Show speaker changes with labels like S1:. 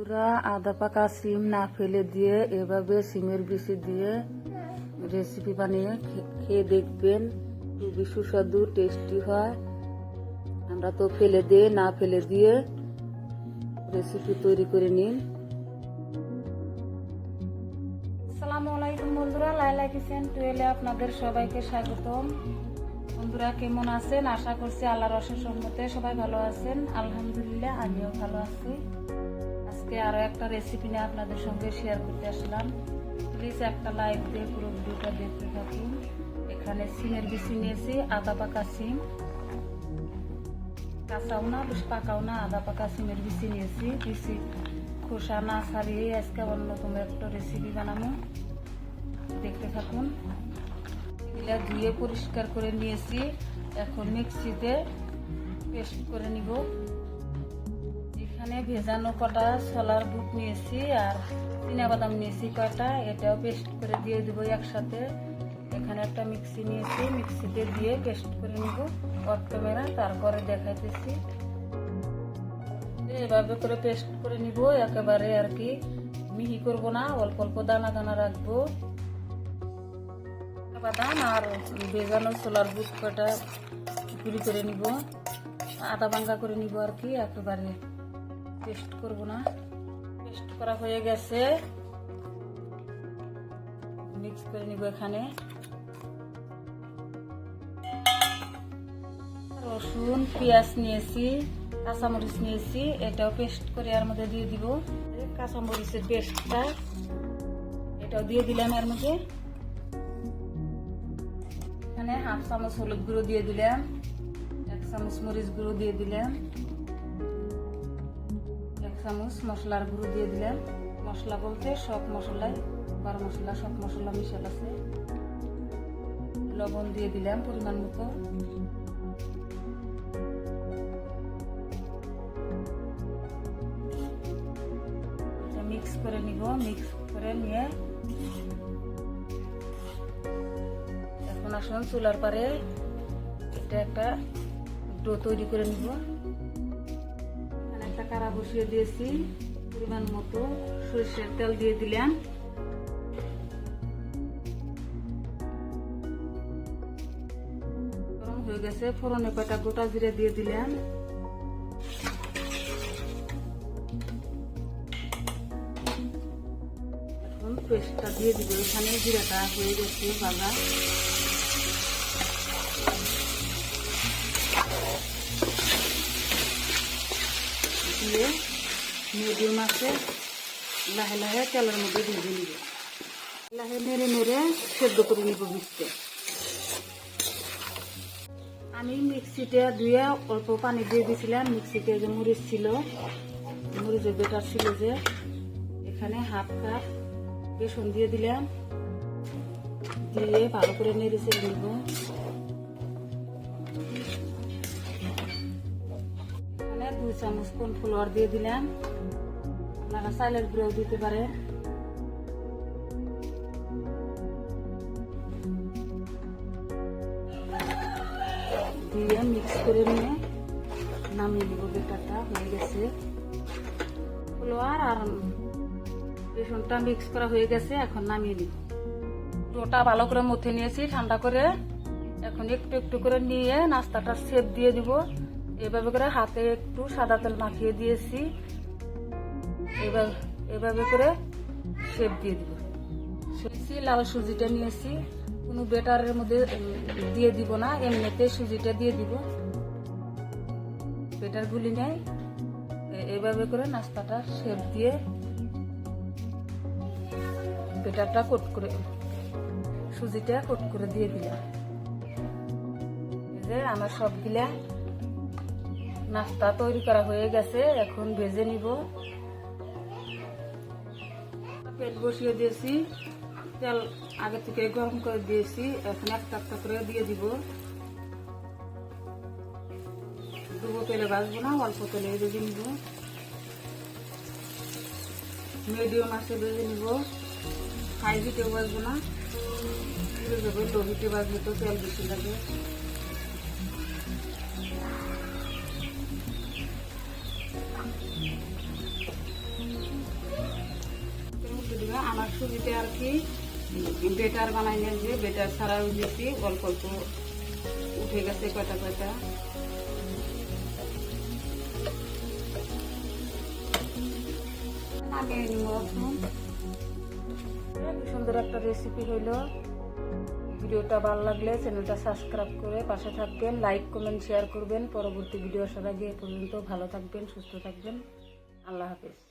S1: বন্ধুরা আদা পাকা সিম না ফেলে দিয়ে এভাবে সিমের বিচি দিয়ে রেসিপি বানিয়ে খেয়ে দেখবেন। খুবই সুস্বাদু টেস্টি হয়। আমরা তো ফেলে দিয়ে, না ফেলে দিয়ে রেসিপি তৈরি করে নিন। আসসালামু আলাইকুম বন্ধুরা, লাইলা কিচেন আপনাদের সবাইকে স্বাগতম। বন্ধুরা, কেমন আছেন? আশা করছি আল্লাহর অশেষ সম্মতে সবাই ভালো আছেন। আলহামদুলিল্লাহ, আমিও ভালো আছি। আজকে আরও একটা রেসিপি নিয়ে আপনাদের সঙ্গে শেয়ার করতে আসলাম। প্লিজ একটা লাইক দিয়ে পুরো ভিডিওটা দেখতে থাকুন। এখানে সিমের বিচি নিয়েছি, আদা পাকা সিম। কাঁচাও না, বেশ পাকাও না, আদা পাকা সিমের বিচি নিয়েছি। বিচি খোসা না ছাড়িয়ে আজকে অন্যতম একটা রেসিপি বানাবো। দেখতে থাকুন। এগুলা ধুয়ে পরিষ্কার করে নিয়েছি। এখন মিক্সিতে পেস্ট করে নিব। ভেজানো কটা ছোলার বুট নিয়েছি আর বাদাম নিয়েছি কয়টা, এটাও পেস্ট করে দিয়ে দিব একসাথে। এখানে একটা মিক্সি নিয়েছি, মিক্সিতে দিয়ে পেস্ট করে নিব অফ তারপরে দেখাইতেছি। এভাবে করে পেস্ট করে নিব, একেবারে আর কি মিহি করব না, অল্প অল্প দানা দানা রাখব। বাদাম আর বেগানো সোলার বুট কটা গুঁড়ি করে নিব, আদা ভাঙ্গা করে নিব আর কি, একেবারে। পেস্ট করব না। পেস্ট করা হয়ে গেছে। মিক্স করে নিব এখানে। রসুন, পেঁয়াজ নিয়েছি, কাঁচামরিচ নিয়েছি, এটাও পেস্ট করে এর মধ্যে দিয়ে দিব। কাঁচামরিচের পেস্টটা এটাও দিয়ে দিলাম এর মধ্যে। এখানে হাফ চামচ হলুদ গুঁড়ো দিয়ে দিলাম, এক চামচ মরিচ গুঁড়ো দিয়ে দিলাম। চামচ, মশলার গুঁড়ো দিয়ে দিলাম। মশলা বলতে সব মশলাই বার মশলা, সব মশলা মিশাল আছে। লবণ দিয়ে দিলাম পরিমাণ মতো। মিক্স করে নিব মিক্স করে নিয়ে এখন আসুন চুলার পারে এটা একটা ডো তৈরি করে নিব। কারা বসিয়ে দিয়েছি, পরিমাণ মতো সরিষার তেল দিয়ে দিলাম। গরম হয়ে গেছে, ফোড়নে কয়টা গোটা জিরে দিয়ে দিলাম। পেস্টটা দিয়ে দিব, এখানে জিরাটা হয়ে গেছে বাবা দিয়ে মিডিয়াম আছে লাহে লাহে তেলের মধ্যে দিয়ে নিব। লাহে নেড়ে নেড়ে সেদ্ধ করে নিব মিক্সতে। আমি মিক্সিতে ধুয়ে অল্প পানি দিয়ে দিয়েছিলাম মিক্সিতে যে মরিচ ছিল, মরিচের বেটার ছিল যে, এখানে হাফ কাপ বেসন দিয়ে দিলাম। দিয়ে ভালো করে নেড়ে চেড়ে নিব। দুই চামচ কর্নফ্লাওয়ার দিয়ে দিলাম আপনারা চাইলের গুঁড়োও দিতে পারেন। দিয়ে মিক্স করে নিয়ে নামিয়ে দিব বেটারটা হয়ে গেছে। ফ্লোয়ার আর বেসনটা মিক্স করা হয়ে গেছে, এখন নামিয়ে দিব। ডোটা ভালো করে মথে নিয়েছি, ঠান্ডা করে। এখন একটু একটু করে নিয়ে নাস্তাটা সেপ দিয়ে দিব। এভাবে করে হাতে একটু সাদা তেল মাখিয়ে দিয়েছি। এভাবে এভাবে করে শেপ দিয়ে দিব। সেছি লাল সুজিটা নিয়েছি। কোনো বেটারের মধ্যে দিয়ে দিব না, এমনিতে সুজিটা দিয়ে দিব। বেটার গুলি নেই। এভাবে করে নাস্তাটা শেপ দিয়ে বেটারটা কোট করে, সুজিটা কোট করে দিয়ে দিলাম। যে আমার সবগুলা নাস্তা তৈরি করা হয়ে গেছে, এখন ভেজে নিব। পেট বসিয়ে দিয়েছি, তেল আগে থেকে গরম করে দিয়েছি, এখন একটা একটা করে দিয়ে দিব। ডুবো তেলে ভাজবো না, অল্প তেলে ভেজে নিব। মিডিয়াম আছে ভেজে নিব। হাই হিটেও ভাজবো না লো হিটে ভাজলে তো তেল বেশি লাগে। আমার সুবিধে আর কি বেটার বানাই নেন যে, বেটার ছাড়াও দিয়েছি অল্প অল্প উঠে গেছে কয়টা কয়টা। সুন্দর একটা রেসিপি হইল। ভিডিওটা ভালো লাগলে চ্যানেলটা সাবস্ক্রাইব করে পাশে থাকবেন লাইক কমেন্ট শেয়ার করবেন। পরবর্তী ভিডিও আসার আগে পর্যন্ত ভালো থাকবেন, সুস্থ থাকবেন। আল্লাহ হাফেজ।